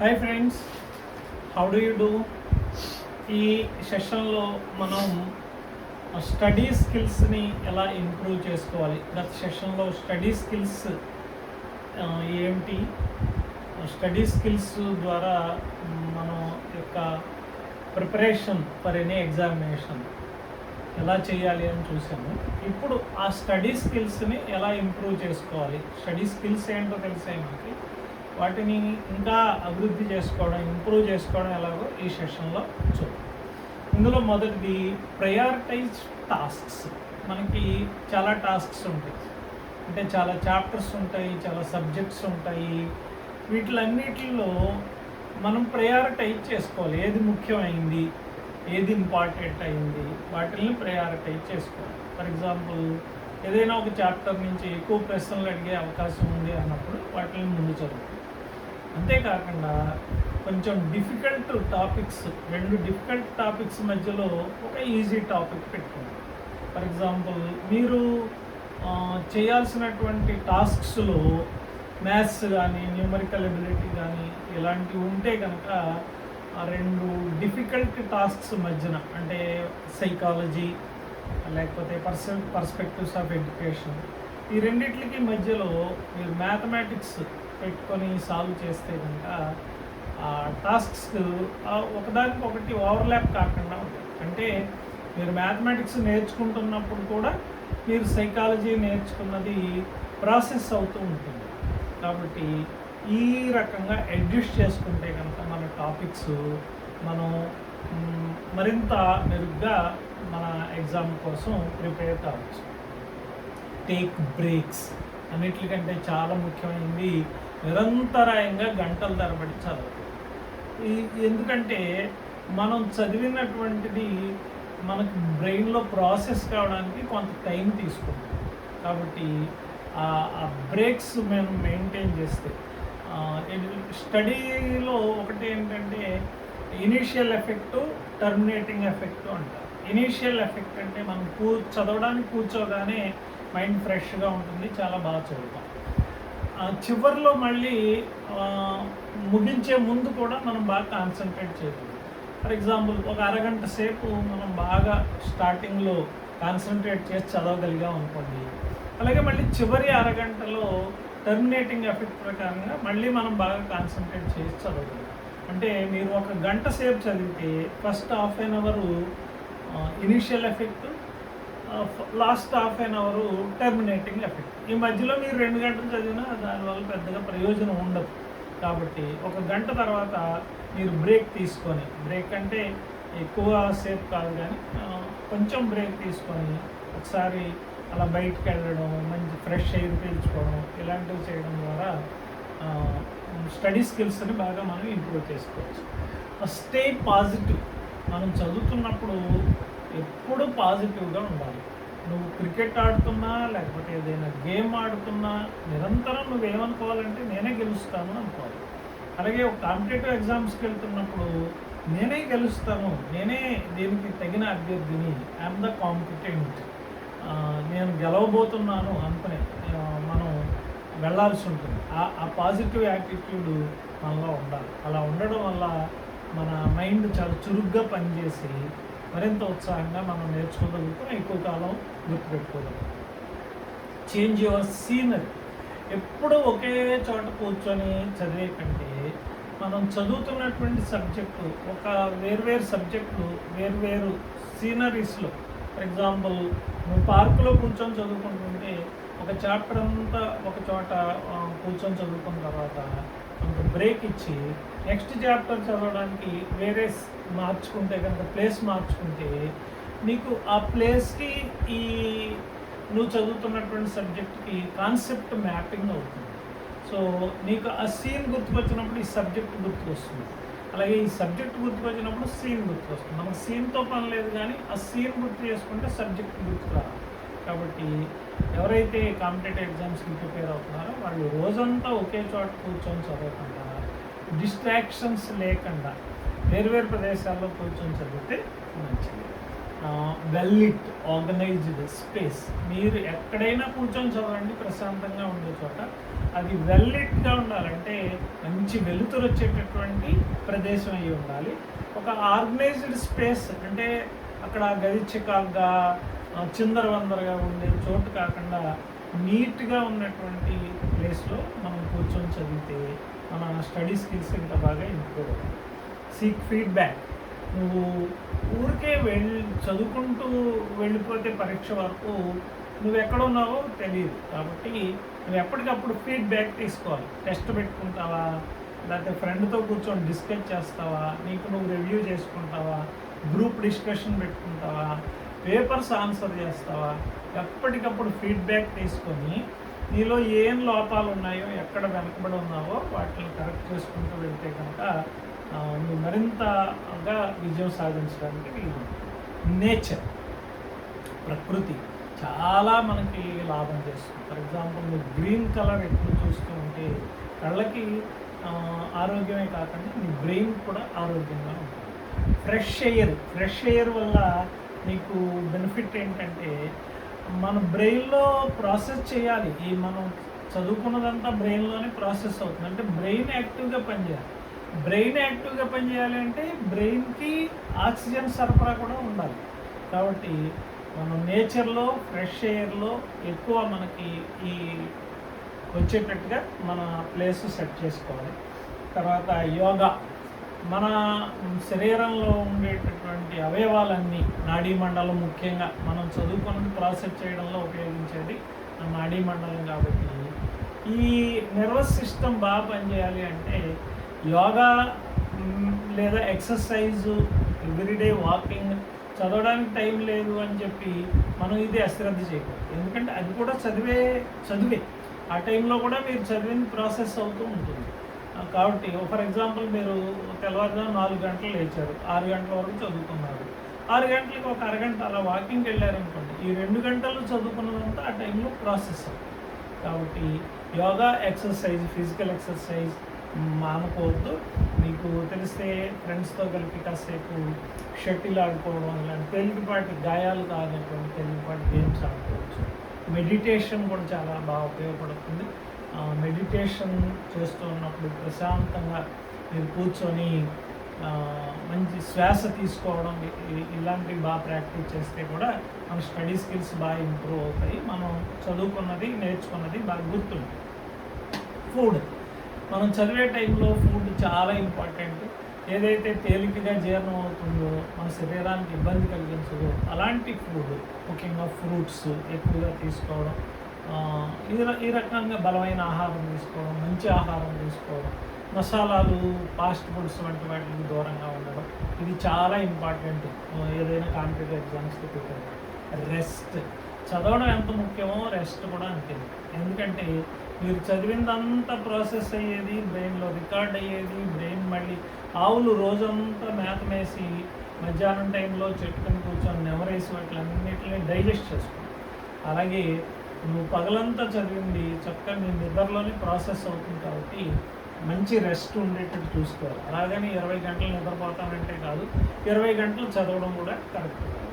Hi friends how do you do ఈ సెషన్లో మనం స్టడీ స్కిల్స్ని ఎలా ఇంప్రూవ్ చేసుకోవాలి? గత సెషన్లో స్టడీ స్కిల్స్ ఏంటి? స్టడీ స్కిల్స్ ద్వారా మనం యొక్క ప్రిపరేషన్ ఫర్ ఎనీ ఎగ్జామినేషన్ ఎలా చేయాలి అని చూసాము ఇప్పుడు ఆ స్టడీ స్కిల్స్ని ఎలా ఇంప్రూవ్ చేసుకోవాలి? స్టడీ స్కిల్స్ ఏంటో తెలిసాయి మనకి వాటిని ఇంకా అభివృద్ధి చేసుకోవడం ఇంప్రూవ్ చేసుకోవడం ఎలాగో ఈ సెషన్లో చూద్దాం. ఇందులో మొదటిది ప్రయారిటైజ్ టాస్క్స్ మనకి చాలా టాస్క్స్ ఉంటాయి. అంటే చాలా చాప్టర్స్ ఉంటాయి చాలా సబ్జెక్ట్స్ ఉంటాయి. వీటిలన్నిటిలో మనం ప్రయారిటైజ్ చేసుకోవాలి. ఏది ముఖ్యమైంది ఏది ఇంపార్టెంట్ అయింది వాటిని ప్రయారిటైజ్ చేసుకోవాలి. ఫర్ ఎగ్జాంపుల్ ఏదైనా ఒక చాప్టర్ నుంచి ఎక్కువ ప్రశ్నలు అడిగే అవకాశం ఉంది అన్నప్పుడు వాటిని ముందు చదువుతాం అంతేకాకుండా కొంచెం డిఫికల్ట్ టాపిక్స్ రెండు డిఫికల్ట్ టాపిక్స్ మధ్యలో ఒక ఈజీ టాపిక్ పెట్టుకోండి. ఫర్ ఎగ్జాంపుల్ మీరు చేయాల్సినటువంటి టాస్క్స్లో మ్యాథ్స్ కానీ న్యూమరికల్ ఎబిలిటీ కానీ ఇలాంటివి ఉంటే కనుక ఆ రెండు డిఫికల్ట్ టాస్క్స్ మధ్యన అంటే సైకాలజీ లేకపోతే పర్సన్ పర్స్పెక్టివ్స్ ఆఫ్ ఎడ్యుకేషన్ ఈ రెండిట్లకి మధ్యలో మీరు మ్యాథమెటిక్స్ పెట్టుకొని సాల్వ్ చేస్తే కనుక ఆ టాస్క్స్ ఒకదానికి ఒకటి ఓవర్లాప్ కాకుండా ఉంటాయి. అంటే మీరు మ్యాథమెటిక్స్ నేర్చుకుంటున్నప్పుడు కూడా మీరు సైకాలజీ నేర్చుకున్నది ప్రాసెస్ అవుతూ ఉంటుంది. కాబట్టి ఈ రకంగా అడ్జస్ట్ చేసుకుంటే కనుక మన టాపిక్స్ మనం మరింత మెరుగ్గా మన ఎగ్జామ్ కోసం ప్రిపేర్ కావచ్చు. టేక్ బ్రేక్స్ అన్నిటికంటే చాలా ముఖ్యమైనది నిరంతరాయంగా గంటల తరబడి చదవడం ఈ ఎందుకంటే మనం చదివినటువంటిది మనకు బ్రెయిన్లో ప్రాసెస్ కావడానికి కొంత టైం తీసుకుంటుంది కాబట్టి ఆ బ్రేక్స్ మేము మెయింటైన్ చేస్తే స్టడీలో ఒకటి ఏంటంటే ఇనీషియల్ ఎఫెక్ట్ టర్మినేటింగ్ ఎఫెక్ట్ అంటారు. ఇనీషియల్ ఎఫెక్ట్ అంటే మనం కూ చదవడానికి కూర్చోగానే మైండ్ ఫ్రెష్గా ఉంటుంది చాలా బాగా చదువుతాం. చివరిలో మళ్ళీ ముగించే ముందు కూడా మనం బాగా కాన్సన్ట్రేట్ చేయాలి. ఫర్ ఎగ్జాంపుల్ ఒక అరగంట సేపు మనం బాగా స్టార్టింగ్లో కాన్సన్ట్రేట్ చేసి చదవగలిగాం అనుకోండి. అలాగే మళ్ళీ చివరి అరగంటలో టర్మినేటింగ్ ఎఫెక్ట్ ప్రకారంగా మళ్ళీ మనం బాగా కాన్సన్ట్రేట్ చేసి చదవగలం అంటే మీరు ఒక గంట సేపు చదివితే first half an hour initial effect last half an hour terminating effect ఈ మధ్యలో మీరు రెండు గంటలు చదివినా దానివల్ల పెద్దగా ప్రయోజనం ఉండదు. కాబట్టి ఒక గంట తర్వాత మీరు బ్రేక్ తీసుకొని బ్రేక్ అంటే ఎక్కువ సేపు కాదు కానీ కొంచెం బ్రేక్ తీసుకొని ఒకసారి అలా బయటకు వెళ్ళడం మంచి ఫ్రెష్ ఎయిర్ పీల్చుకోవడం ఇలాంటివి చేయడం ద్వారా స్టడీ స్కిల్స్ని బాగా మనం ఇంప్రూవ్ చేసుకోవచ్చు. స్టే పాజిటివ్ మనం చదువుతున్నప్పుడు ఎప్పుడు పాజిటివ్గా ఉండాలి. నువ్వు క్రికెట్ ఆడుతున్నా లేకపోతే ఏదైనా గేమ్ ఆడుతున్నా నిరంతరం నువ్వేమనుకోవాలంటే నేనే గెలుస్తాను అనుకోవాలి. అలాగే ఒక కాంపిటేటివ్ ఎగ్జామ్స్కి వెళ్తున్నప్పుడు నేనే గెలుస్తాను నేనే దీనికి తగిన అభ్యర్థిని ఐఎమ్ ద కాంపిటెంట్. నేను గెలవబోతున్నాను అనుకునే మనం వెళ్ళాల్సి ఉంటుంది. ఆ- ఆ పాజిటివ్ యాటిట్యూడ్ మనలో ఉండాలి. అలా ఉండడం వల్ల మన మైండ్ చాలా చురుగ్గా పనిచేసి మరింత ఉత్సాహంగా మనం నేర్చుకోగలుగుతాం ఎక్కువ కాలం గుర్తుపెట్టుకోగలుగుతాం. చేంజ్ యువర్ సీనరీ ఎప్పుడూ ఒకే చోట కూర్చొని చదివే కంటే మనం చదువుతున్నటువంటి సబ్జెక్టు ఒక వేర్వేరు సబ్జెక్టులు వేర్వేరు సీనరీస్లో ఫర్ ఎగ్జాంపుల్ నువ్వు పార్కులో కూర్చొని చదువుకుంటుంటే ఒక చాప్టర్ అంతా ఒక చోట కూర్చొని చదువుకున్న తర్వాత బ్రేక్ ఇచ్చి నెక్స్ట్ చాప్టర్ చదవడానికి వేరే మార్చుకుంటే కనుక ప్లేస్ మార్చుకుంటే నీకు ఆ ప్లేస్కి ఈ నువ్వు చదువుతున్నటువంటి సబ్జెక్ట్కి కాన్సెప్ట్ మ్యాపింగ్ అవుతుంది. సో నీకు ఆ సీన్ గుర్తుకొచ్చినప్పుడు ఈ సబ్జెక్ట్ గుర్తుకొస్తుంది. అలాగే ఈ సబ్జెక్ట్ గుర్తుకొచ్చినప్పుడు సీన్ గుర్తుకొస్తుంది. మనకు సీన్తో పని లేదు కానీ ఆ సీన్ గుర్తు చేసుకుంటే సబ్జెక్ట్ గుర్తు రాదు. కాబట్టి ఎవరైతే కాంపిటేటివ్ ఎగ్జామ్స్కి ప్రిపేర్ అవుతున్నారో వాళ్ళు రోజంతా ఒకే చోట కూర్చొని చదవకుండా డిస్ట్రాక్షన్స్ లేకుండా వేరువేరు ప్రదేశాల్లో కూర్చొని చదివితే మంచిది. వెల్ ఆర్గనైజ్డ్ స్పేస్ మీరు ఎక్కడైనా కూర్చొని చదవండి ప్రశాంతంగా ఉండే చోట. అది వెల్ ఉండాలంటే మంచి వెలుతురు వచ్చేటటువంటి ప్రదేశం అయి ఉండాలి. ఒక ఆర్గనైజ్డ్ స్పేస్ అంటే అక్కడ గది చికాగ్గా చిందరవందరగా ఉండే చోటు కాకుండా నీట్గా ఉన్నటువంటి ప్లేస్లో మనం కూర్చొని చదివితే మన స్టడీ స్కిల్స్ ఇంత బాగా ఇంప్రూవ్ సీక్ ఫీడ్బ్యాక్. నువ్వు ఊరికే వెళ్ళి చదువుకుంటూ వెళ్ళిపోతే పరీక్ష వరకు నువ్వు ఎక్కడ ఉన్నావో తెలియదు. కాబట్టి నువ్వు ఎప్పటికప్పుడు ఫీడ్బ్యాక్ తీసుకోవాలి. టెస్ట్ పెట్టుకుంటావా? లేకపోతే ఫ్రెండ్తో కూర్చొని డిస్కస్ చేస్తావా? నీకు నువ్వు రివ్యూ చేసుకుంటావా? గ్రూప్ డిస్కషన్ పెట్టుకుంటావా? పేపర్స్ ఆన్సర్ చేస్తావా? ఎప్పటికప్పుడు ఫీడ్బ్యాక్ తీసుకొని నీలో ఏం లోపాలు ఉన్నాయో ఎక్కడ వెనకబడి ఉన్నావో వాటిని కరెక్ట్ చేసుకుంటూ వెళ్తే కనుక నువ్వు మరింతగా విజయం సాధించడానికి వీలు నేచర్ ప్రకృతి చాలా మనకి లాభం చేస్తుంది. ఫర్ ఎగ్జాంపుల్ నువ్వు గ్రీన్ కలర్ ఎక్కువ చూస్తూ ఉంటే కళ్ళకి ఆరోగ్యమే కాకుండా నీ బ్రెయిన్ కూడా ఆరోగ్యంగా ఉంటుంది. ఫ్రెష్ ఎయిర్ ఫ్రెష్ ఎయిర్ వల్ల నీకు బెనిఫిట్ ఏంటంటే మన బ్రెయిన్లో ప్రాసెస్ చేయాలి. ఈ మనం చదువుకున్నదంతా బ్రెయిన్లోనే ప్రాసెస్ అవుతుంది. అంటే బ్రెయిన్ యాక్టివ్గా పనిచేయాలి. బ్రెయిన్ యాక్టివ్గా పనిచేయాలి అంటే బ్రెయిన్కి ఆక్సిజన్ సరఫరా కూడా ఉండాలి. కాబట్టి మనం నేచర్లో ఫ్రెష్ ఎయిర్లో ఎక్కువ మనకి ఈ వచ్చేటట్టుగా మన ప్లేస్ సెట్ చేసుకోవాలి. తర్వాత యోగా. మన శరీరంలో ఉండేటటువంటి అవయవాలన్నీ నాడీ మండలం ముఖ్యంగా మనం చదువుకున్నది ప్రాసెస్ చేయడంలో ఉపయోగించేది నాడీ మండలం కాబట్టి. ఈ నర్వస్ సిస్టమ్ బాగా పనిచేయాలి అంటే యోగా లేదా ఎక్సర్సైజు ఎవ్రీడే వాకింగ్ చదవడానికి టైం లేదు అని చెప్పి మనం ఇది అశ్రద్ధ చేయకూడదు. ఎందుకంటే అది కూడా చదివే చదివే. ఆ టైంలో కూడా మీరు చదివిన ప్రాసెస్ అవుతూ ఉంటుంది. కాబట్టి ఫర్ ఎగ్జాంపుల్ మీరు తెల్లవారుజాము నాలుగు గంటలు లేచారు ఆరు గంటల వరకు చదువుకున్నారు. ఆరు గంటలకు ఒక అరగంట అలా వాకింగ్కి వెళ్ళారనుకోండి ఈ రెండు గంటలు చదువుకున్నదంతా ఆ టైంలో ప్రాసెస్ కాబట్టి యోగా ఎక్సర్సైజ్ ఫిజికల్ ఎక్సర్సైజ్ మానుకోవద్దు మీకు తెలిస్తే ఫ్రెండ్స్తో కలిపి కాసేపు షటిల్ ఆడుకోవడం ఇలాంటి తేలికపాటి గాయాలు కానటువంటి తేలికపాటి గేమ్స్ ఆడుకోవచ్చు. మెడిటేషన్ కూడా చాలా బాగా ఉపయోగపడుతుంది. మెడిటేషన్ చేస్తూ ఉన్నప్పుడు ప్రశాంతంగా మీరు కూర్చొని మంచి శ్వాస తీసుకోవడం ఇలాంటివి బాగా ప్రాక్టీస్ చేస్తే కూడా మన స్టడీ స్కిల్స్ బాగా ఇంప్రూవ్ అవుతాయి. మనం చదువుకున్నది నేర్చుకున్నది బాగా గుర్తుంది ఫుడ్. మనం చదివే టైంలో ఫుడ్ చాలా ఇంపార్టెంట్. ఏదైతే తేలికగా జీర్ణం అవుతుందో మన శరీరానికి ఇబ్బంది కలిగించదో అలాంటి ఫుడ్ ముఖ్యంగా ఫ్రూట్స్ ఎక్కువగా తీసుకోవడం ఈ ఈ రకంగా బలమైన ఆహారం తీసుకోవడం మంచి ఆహారం తీసుకోవడం మసాలాలు ఫాస్ట్ ఫుడ్స్ వంటి వాటికి దూరంగా ఉండడం ఇది చాలా ఇంపార్టెంట్. ఏదైనా కాంపిటేటివ్ ఎగ్జామ్స్కి ప్రిపేర్ రెస్ట్. చదవడం ఎంత ముఖ్యమో రెస్ట్ కూడా అంతే. ఎందుకంటే మీరు చదివిందంతా ప్రాసెస్ అయ్యేది బ్రెయిన్లో రికార్డ్ అయ్యేది బ్రెయిన్ మళ్ళీ ఆవులు రోజంతా మేతమేసి మధ్యాహ్నం టైంలో చెట్టుకుని కూర్చొని నెమరేసి వాటిలన్నింటినీ డైజెస్ట్ చేసుకుంటాం అలాగే నువ్వు పగలంతా చదివింది చక్కగా నీ నిద్రలోనే ప్రాసెస్ అవుతుంది కాబట్టి మంచి రెస్ట్ ఉండేటట్టు చూసుకోవాలి. అలాగని ఇరవై గంటలు నిద్రపోతానంటే కాదు ఇరవై గంటలు చదవడం కూడా కరెక్ట్. కాదు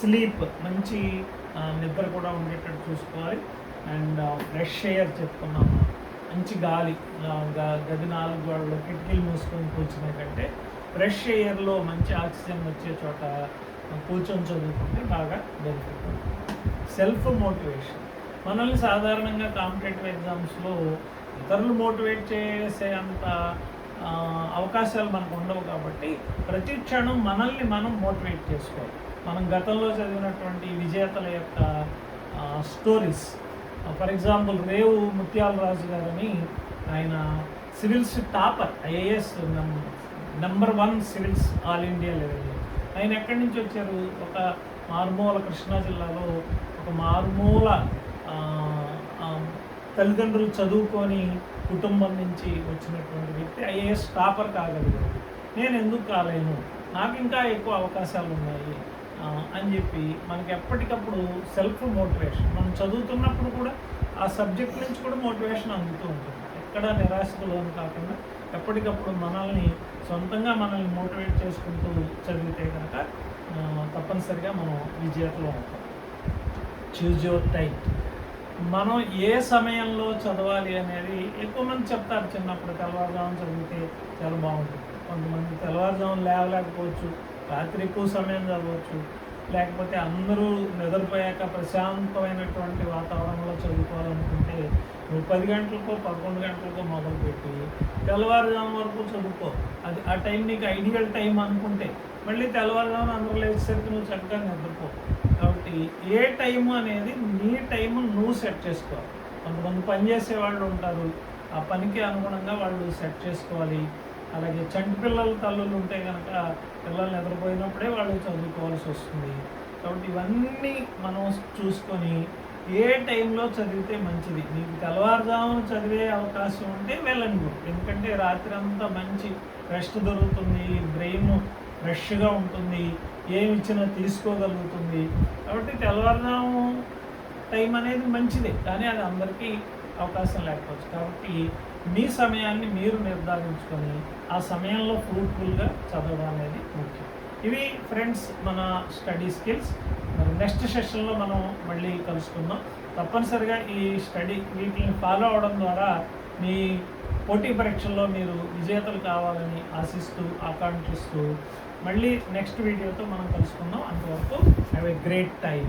స్లీప్ మంచి నిద్ర కూడా ఉండేటట్టు చూసుకోవాలి. అండ్ ఫ్రెష్ ఎయిర్ చెప్పుకున్నాము మంచి గాలి గ- గది నాలుగు గోడలు కిటికీలు మూసుకొని కూర్చునే కంటే ఫ్రెష్ ఎయిర్లో మంచి ఆక్సిజన్ వచ్చే చోట కూర్చొని చదువుకుంటే బాగా బెనిఫిట్. Self motivation. మనల్ని సాధారణంగా కాంపిటేటివ్ ఎగ్జామ్స్లో ఇతరులు మోటివేట్ చేసే అంత అవకాశాలు మనకు ఉండవు కాబట్టి ప్రతి క్షణం మనల్ని మనం మోటివేట్ చేసుకోవాలి. మనం గతంలో చదివినటువంటి విజేతల యొక్క స్టోరీస్. ఫర్ ఎగ్జాంపుల్ రేవు ముత్యాల రాజు గారని ఆయన civils topper IAS number one civils all India లెవెల్లో ఆయన ఎక్కడి నుంచి వచ్చారు? ఒక మారుమూల కృష్ణా జిల్లాలో ఒక మారుమూల తల్లిదండ్రులు చదువుకొని కుటుంబం నుంచి వచ్చినటువంటి వ్యక్తి ఐఏఎస్ టాపర్ కాగలిగాడు. నేను ఎందుకు కాలేను నాకు ఇంకా ఎక్కువ అవకాశాలు ఉన్నాయి అని చెప్పి మనకి ఎప్పటికప్పుడు సెల్ఫ్ మోటివేషన్ మనం చదువుతున్నప్పుడు కూడా ఆ సబ్జెక్ట్ నుంచి కూడా మోటివేషన్ అందుతూ ఉంటుంది. ఎక్కడ నిరాశకు లోను కాకుండా ఎప్పటికప్పుడు మనల్ని సొంతంగా మనల్ని మోటివేట్ చేసుకుంటూ చదివితే కనుక తప్పనిసరిగా మనం విజేతలో ఉంటాం చూజ్ యువర్ టైం మనం ఏ సమయంలో చదవాలి అనేది ఎక్కువ మంది చెప్తారు. చిన్నప్పుడు తెల్లవారుజామున చదివితే చాలా బాగుంటుంది. కొంతమంది తెల్లవారుజామున లేవలేకపోవచ్చు. రాత్రి ఎక్కువ సమయం చదవచ్చు. లేకపోతే అందరూ నిద్రపోయాక ప్రశాంతమైనటువంటి వాతావరణంలో చదువుకోవాలనుకుంటే నువ్వు పది గంటలకో పదకొండు గంటలకో మొదలుపెట్టి తెల్లవారుజాము వరకు చదువుకో. అది ఆ టైం నీకు ఐడియల్ టైం అనుకుంటే మళ్ళీ తెల్లవారుజామున అందరూ లేచేసరికి నువ్వు చక్కగా నిద్రపో కాబట్టి ఏ టైం అనేది నీ టైం నువ్వు సెట్ చేసుకోవాలి. కొంతమంది పని చేసే వాళ్ళు ఉంటారు. ఆ పనికి అనుగుణంగా వాళ్ళు సెట్ చేసుకోవాలి. అలాగే చంటి పిల్లల తల్లులు ఉంటే కనుక పిల్లలు నిద్రపోయినప్పుడే వాళ్ళు చదువుకోవాల్సి వస్తుంది. కాబట్టి ఇవన్నీ మనం చూసుకొని ఏ టైంలో చదివితే మంచిది? నీకు తెల్లవారుజామున చదివే అవకాశం ఉంటే వెళ్ళండి ఎందుకంటే రాత్రి అంతా మంచి రెస్ట్ దొరుకుతుంది. బ్రెయిన్ ఫ్రెష్గా ఉంటుంది ఏమి ఇచ్చినా తీసుకోగలుగుతుంది. కాబట్టి తెల్లవారుజాము టైం అనేది మంచిదే కానీ అది అందరికీ అవకాశం లేకపోవచ్చు. కాబట్టి మీ సమయాన్ని మీరు నిర్ధారించుకొని ఆ సమయంలో ఫ్రూట్ఫుల్గా చదవడం అనేది ముఖ్యం. ఇవి ఫ్రెండ్స్ మన స్టడీ స్కిల్స్ మరి నెక్స్ట్ సెషన్లో మనం మళ్ళీ కలుసుకుందాం. తప్పనిసరిగా ఈ స్టడీ వీటిని ఫాలో అవడం ద్వారా మీ పోటీ పరీక్షల్లో మీరు విజేతలు కావాలని ఆశిస్తూ ఆకాంక్షిస్తూ మళ్ళీ నెక్స్ట్ వీడియోతో మనం కలుసుకుందాం. అంతవరకు హ్యావ్ ఎ గ్రేట్ టైం